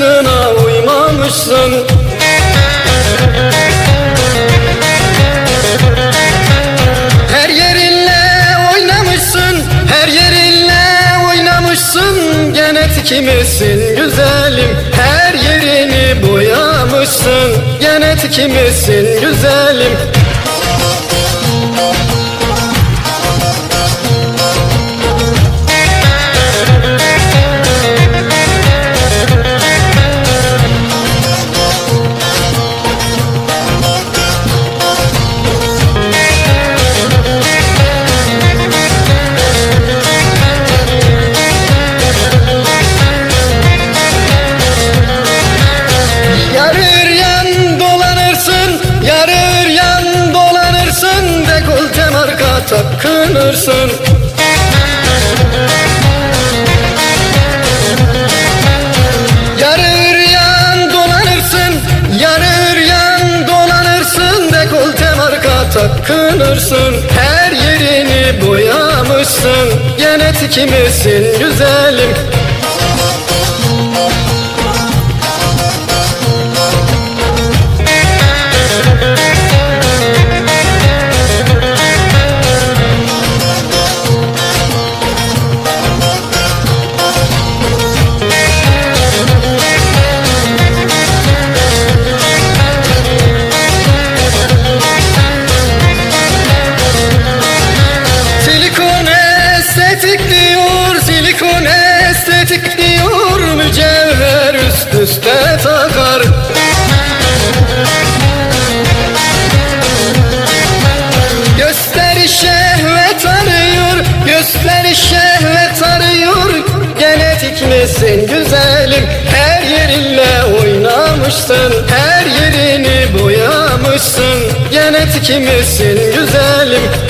aslına uymamışsın. Her yerinle oynamışsın Her yerinle oynamışsın. Genetik misin güzelim Her yerini boyamışsın. Genetik misin güzelim marka takınırsın Yarır yan dolanırsın Yarır yan dolanırsın Dekolte marka takınırsın Her yerini boyamışsın Genetik misin güzelim neredesin güzelim? Her yerinle oynamışsın. Her yerini boyamışsın. Genetik misin güzelim.